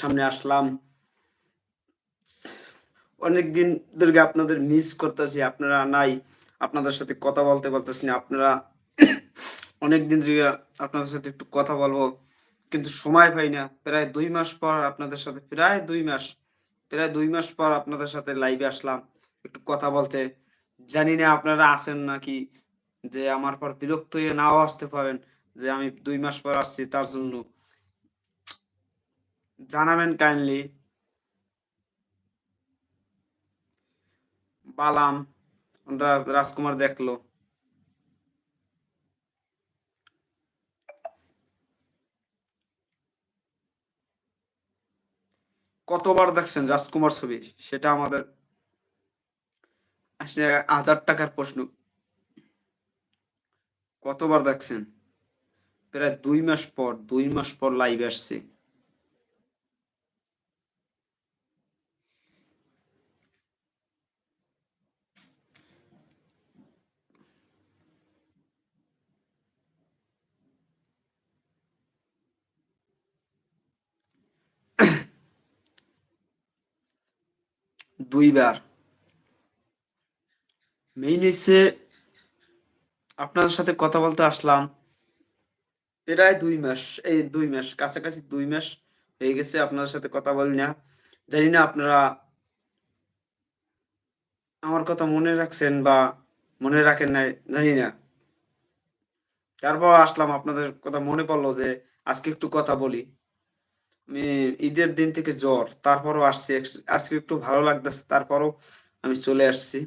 সামনে আসলাম। অনেকদিন ধরে আপনাদের মিস করতেছি, আপনারা নাই, আপনাদের সাথে কথা বলতে বলতেছি না, আপনারা অনেকদিন ধরে আপনাদের সাথে একটু কথা বলব, কিন্তু সময় পাই না। প্রায় দুই মাস পর আপনাদের সাথে, প্রায় দুই মাস, প্রায় দুই মাস পর আপনাদের সাথে লাইভে আসলাম, একটু কথা বলতে। জানি না আপনারা আছেন নাকি, যে আমার পর বিরক্ত হয়ে নাও আসতে পারেন, যে আমি দুই মাস পর আসছি তার জন্য। জানাবেন কাইন্ডলি বালাম রাজকুমার দেখল। কতবার দেখছেন রাজকুমার ছবি? সেটা আমাদের হাজার টাকার প্রশ্ন। কতবার দেখছেন? প্রায় দুই মাস পর, দুই মাস পর লাইভ আসছে। দুইবার। মেইন হচ্ছে আপনাদের সাথে কথা বলতে আসলাম প্রায় দুই মাস, এই দুই মাস, কাছাকাছি দুই মাস হয়ে গেছে আপনাদের সাথে কথা বলি না জানি না আপনারা আমার কথা মনে রাখছেন বা মনে রাখেন নাই, জানি না। তারপর আসলাম, আপনাদের কথা মনে পড়ল যে আজকে একটু কথা বলি। ঈদের দিন থেকে জ্বর, তারপরও আসছি আজকে একটু ভালো লাগতেছে, তারপরও আমি চলে আসছি।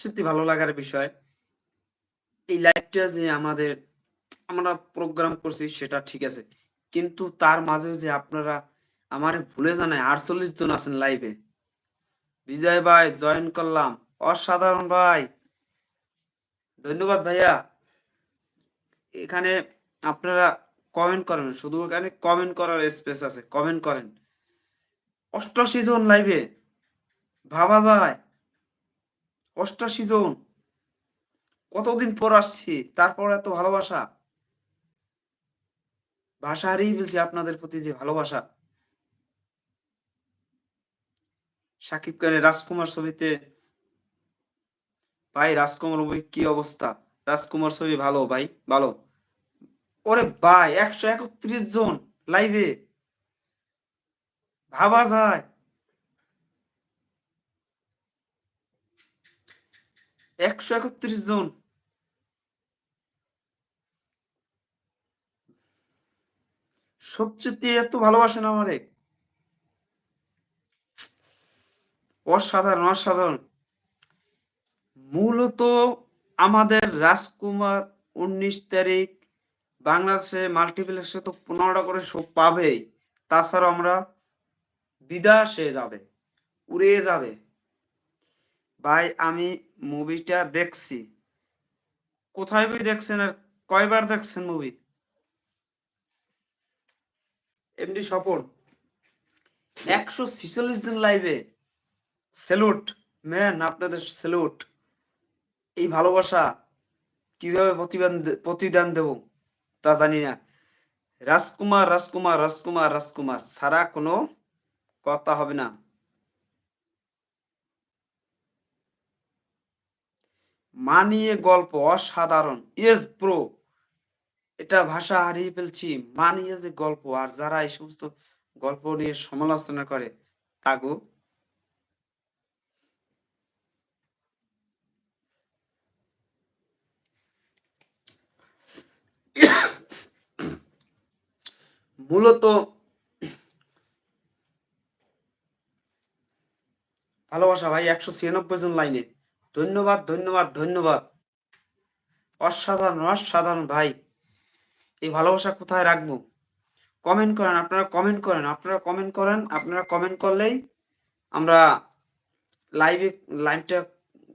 সত্যি ভালো লাগার বিষয়, এই লাইফটা যে আমাদের, আমরা প্রোগ্রাম করছি সেটা ঠিক আছে, কিন্তু তার মাঝে যে আপনারা আমার ভুলে জানায় আটচল্লিশ জন আছেন লাইভে বিজয় ভাই জয়েন করলাম। অসাধারণ ভাই। ধন্যবাদ ভাইয়া। এখানে আপনারা কমেন্ট করেন, শুধু এখানে কমেন্ট করার স্পেস আছে কমেন্ট করেন। অষ্টাশি জন লাইভে ভাবা যায়। অষ্টাশি জন। কতদিন পর আসছি, তারপর এত ভালোবাসা। ভাষা হারিয়ে ফেলছি আপনাদের প্রতি যে ভালোবাসা। সাকিব খানের রাজকুমার ছবিতে ভাই, রাজকুমার মুভি কি অবস্থা? রাজকুমার ছবি ভালো ভাই, ভালো। ওরে ভাই, একশো একত্রিশ জন লাইভে ভাবা যায়। একশো একত্রিশ জন। সবচেয়ে এত ভালোবাসেন আমারে। অসাধারণ অসাধারণ। মূলত আমাদের রাজকুমার উনিশ তারিখ বাংলাদেশে মাল্টিপ্লেক্সে তো পনেরোটা করে শো পাবেই তাছাড়া আমরা বিদাসে যাবে, উড়ে যাবে। ভাই, আমি মুভিটা দেখছি। কোথায় বই দেখছেন আর কয়বার দেখছেন মুভি এমডি স্বপন, একশো ছিচল্লিশ দিন লাইভে সেলুট ম্যান আপনাদের সেলুট এই ভালোবাসা কীভাবে প্রতিদান প্রতিদান দেব তা জানি না। রাজকুমার রাজকুমার রাজকুমার রাজকুমার ছাড়া কোনো কথা হবে না। মানিয়ে গল্প অসাধারণ। ইয়েস প্রো এটা ভাষা হারিয়ে ফেলছি। মানিয়ে যে গল্প, আর যারা এই সমস্ত গল্প নিয়ে সমালোচনা করে, তাগো। মূলত ভালোবাসা ভাই, একশো ছিয়ানব্বই জন লাইনে। ধন্যবাদ ধন্যবাদ ধন্যবাদ। অসাধারণ অসাধারণ ভাই। এই ভালোবাসা কোথায় রাখব? কমেন্ট করেন, আপনারা কমেন্ট করেন, আপনারা কমেন্ট করেন, আপনারা কমেন্ট করলেই আমরা লাইভে, লাইভটা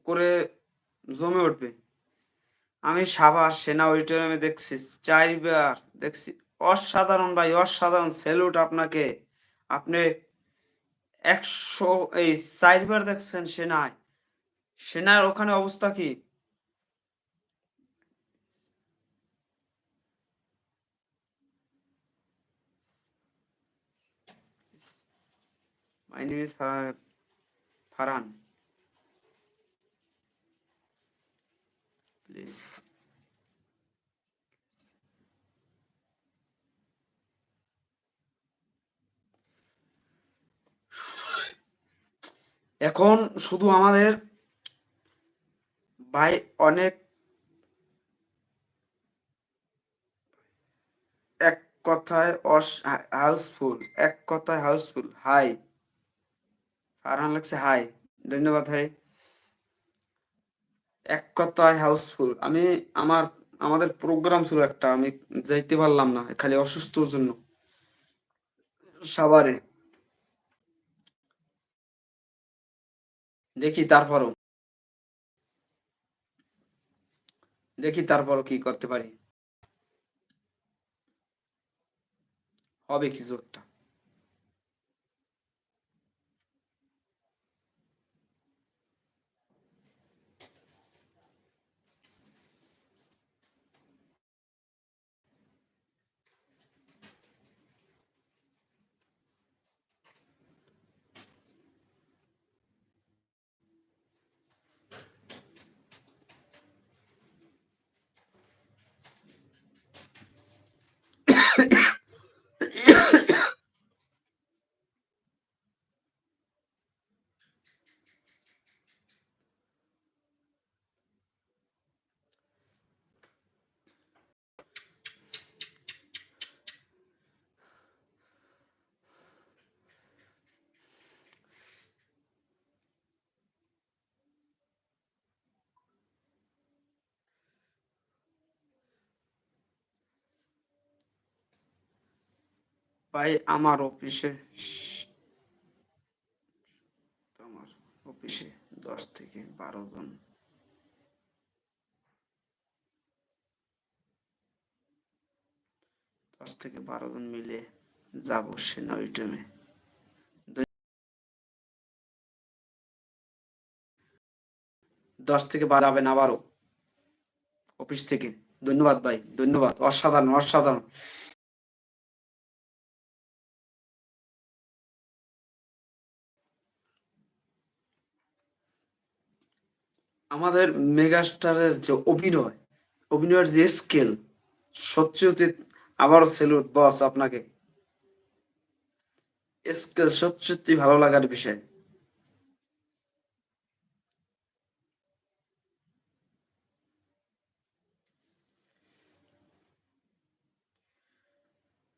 করে জমে উঠবে। আমি সাবাস সেনা অডিটোরিয়ামে দেখছি, চারবার দেখছি। অসাধারণ ভাই, অসাধারণ স্যালুট আপনাকে। আপনি একশো, এই চারবার দেখছেন সেনায়। সেনার ওখানে অবস্থা কি? ফারান এখন শুধু আমাদের ভাই অনেক এক কথায় হাউসফুল, এক কথায় হাউসফুল। হাই। ফারহান লাগছে হাই। ধন্যবাদ ভাই। এক কথায় হাউসফুল। আমি আমার, আমাদের প্রোগ্রাম ছিল একটা, আমি যাইতে পারলাম না, খালি অসুস্থর জন্য। সাভারে। দেখি তারপরও। দেখি তারপরও কি করতে পারি। হবে কিছু একটা। ভাই, আমার অফিসে আমার অফিসে দশ থেকে বারো জন। দশ থেকে বারো জন মিলে যাব সেনারিটামে দশ থেকে বারো যাবেন আবারও। অফিস থেকে। ধন্যবাদ ভাই, ধন্যবাদ। অসাধারণ অসাধারণ। আমাদের মেগাস্টারের যে অভিনয়, অভিনয়ের যে স্কেল, সত্যি আবার সেলুট বস আপনাকে। স্কেল সত্যি ভালো লাগার বিষয়।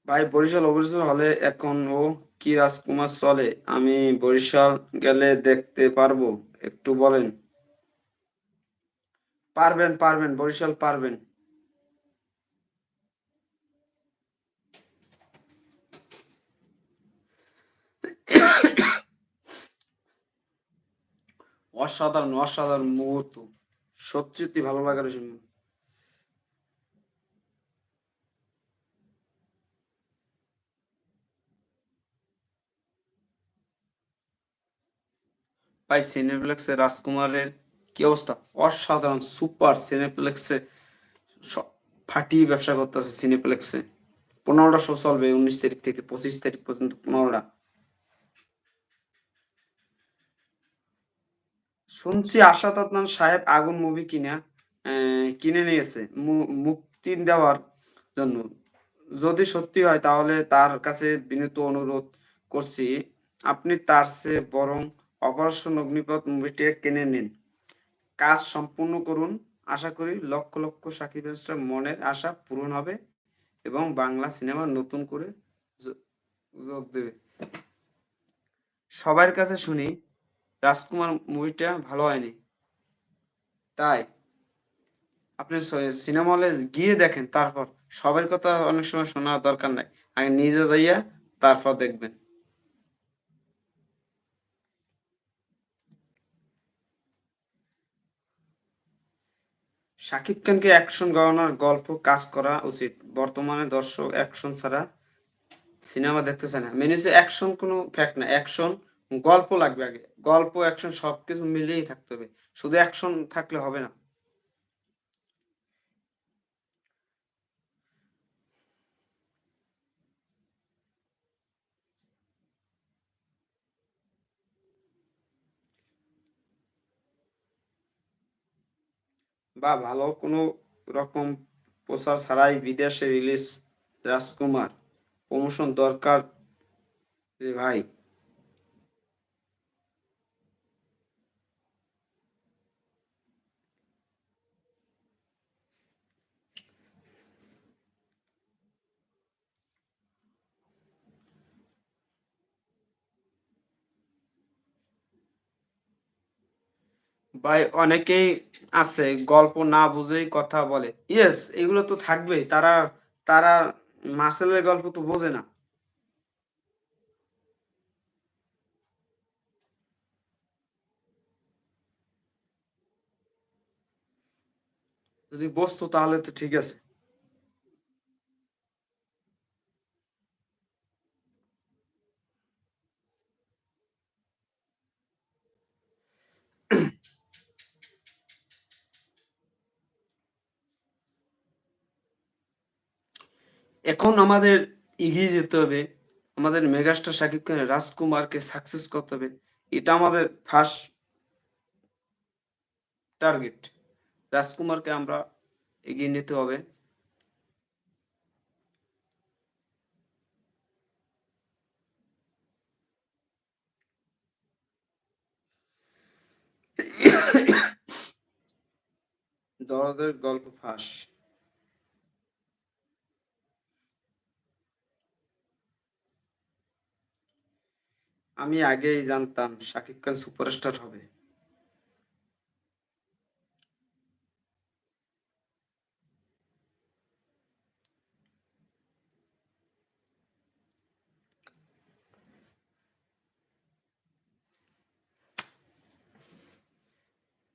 ভাই, বরিশাল অবসর হলে এখন ও কি রাজকুমার চলে? আমি বরিশাল গেলে দেখতে পারব। একটু বলেন। পারবেন পারবেন বরিশাল পারবেন। অসাধারণ অসাধারণ মুহূর্ত। সত্যি ভালো লাগার জন্য ভাই সিনেপ্লেক্সে রাজকুমারের কি অবস্থা? অসাধারণ, সুপার সিনেপ্লেক্সে ফাটিয়ে ব্যবসা করতেছে সিনেপ্লেক্সে। পনেরোটা শো চলবে উনিশ তারিখ থেকে, পঁচিশ তারিখ পর্যন্ত, পনেরোটা। শুনছি আশাদ আদনান সাহেব আগুন মুভি কিনা কিনে নিয়েছে মুক্তি দেওয়ার জন্য। যদি সত্যি হয় তাহলে তার কাছে বিনীত অনুরোধ করছি, আপনি তার চেয়ে বরং অপারেশন অগ্নিপথ মুভিটি কিনে নিন। কাজ সম্পূর্ণ করুন। আশা করি লক্ষ লক্ষ সাকিব মনের আশা পূরণ হবে এবং বাংলা সিনেমা নতুন করে যোগ দেবে। সবার কাছে শুনি, রাজকুমার মুভিটা ভালো হয়নি। তাই আপনি সিনেমা হলে গিয়ে দেখেন, তারপর। সবার কথা অনেক সময় শোনার দরকার নাই। আগে নিজে যাইয়া তারপর দেখবেন। শাকিব খানকে অ্যাকশন গহনার গল্প কাজ করা উচিত। বর্তমানে দর্শক অ্যাকশন ছাড়া সিনেমা দেখতেছে না। মেনে অ্যাকশন কোনো ফ্যাক্ট না, অ্যাকশন গল্প লাগবে আগে। গল্প, অ্যাকশন সবকিছু মিলিয়েই থাকতে হবে। শুধু অ্যাকশন থাকলে হবে না। বা ভালো কোনো রকম প্রচার ছাড়াই বিদেশে রিলিজ রাজকুমার। প্রমোশন দরকার রে ভাই। ভাই অনেকেই আছে, গল্প না বুঝেই কথা বলে। ইয়েস এগুলো তো থাকবেই। তারা তারা মাসেলের গল্প তো বোঝে না। যদি বসতো তাহলে তো ঠিক আছে। এখন আমাদের এগিয়ে যেতে হবে। আমাদের মেগাস্টার শাকিব খানের রাজকুমারকে সাকসেস করতে হবে। এটা আমাদের ফার্স্ট টার্গেট রাজকুমারকে আমরা এগিয়ে নিতে হবে। দরদের গল্প ফাঁস। আমি আগেই জানতাম শাকিব খান সুপারস্টার হবে।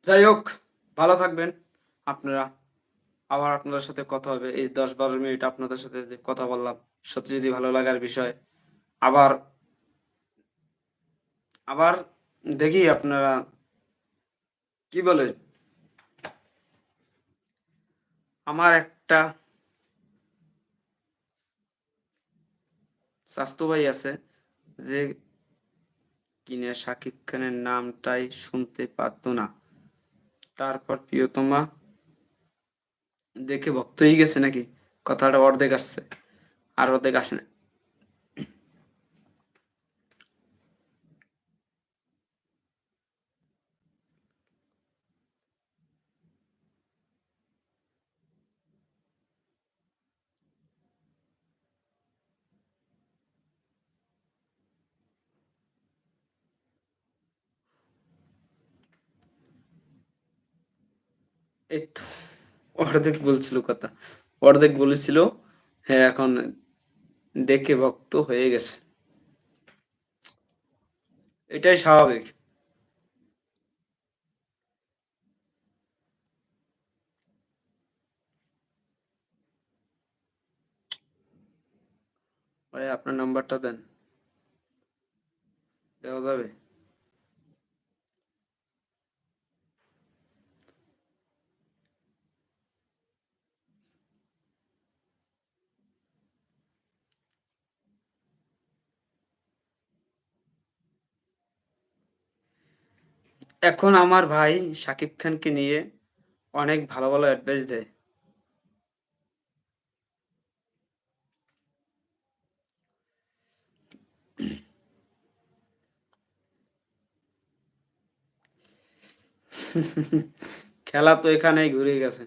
যাই হোক, ভালো থাকবেন আপনারা। আবার আপনাদের সাথে কথা হবে। এই দশ বারো মিনিট আপনাদের সাথে যে কথা বললাম, সত্যি যদি ভালো লাগার বিষয়, আবার আবার দেখি আপনারা কি বলেন আমার একটা স্বাস্থ্য ভাই আছে যে কিনে শাকিব খানের নামটাই শুনতে পারত না। তারপর প্রিয়তমা দেখে ভক্ত হয়ে গেছে নাকি? কথাটা অর্ধেক আসছে, আর অর্ধেক আসে না। এই তো অর্ধেক বলছিল কথা। অর্ধেক বলেছিল হ্যাঁ এখন দেখে ভক্ত হয়ে গেছে। এটাই স্বাভাবিক। আপনার নাম্বারটা দেন। দেওয়া যাবে? এখন আমার ভাই শাকিব খানকে নিয়ে অনেক ভালো ভালো অ্যাডভাইস দেয়। খেলা তো এখানেই ঘুরে গেছে।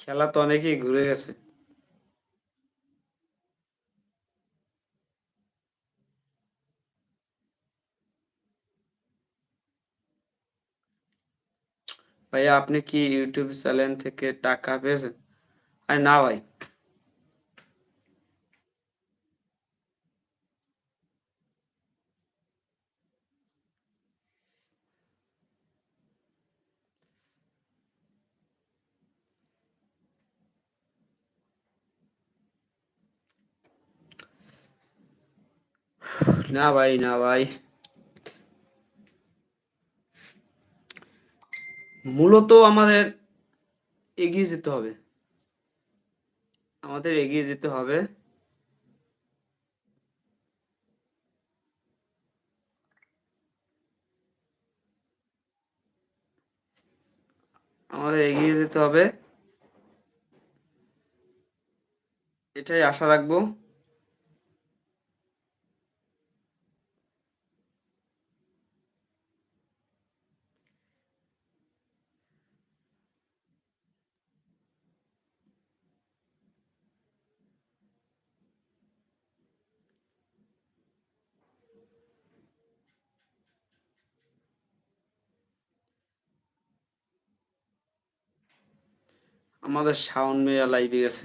খেলা তো অনেকেই ঘুরে গেছে। ভাইয়া আপনি কি ইউটিউব চ্যানেল থেকে টাকা পেয়েছেন আরে না ভাই না ভাই না ভাই মূলত আমাদের এগিয়ে যেতে হবে। আমাদের এগিয়ে যেতে হবে। আমাদের এগিয়ে যেতে হবে। এটাই আশা রাখব। আমাদের শাওন মেয়া লাইভে গেছে।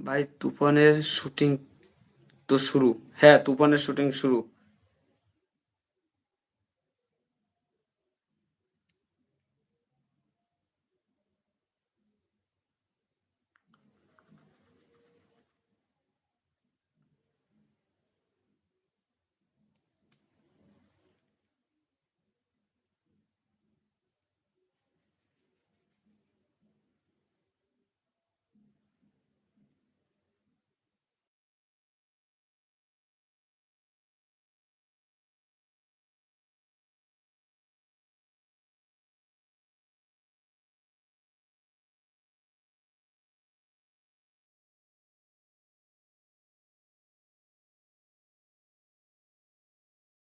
ভাই তুফানের শুটিং তো শুরু। হ্যাঁ তুফানের শুটিং শুরু।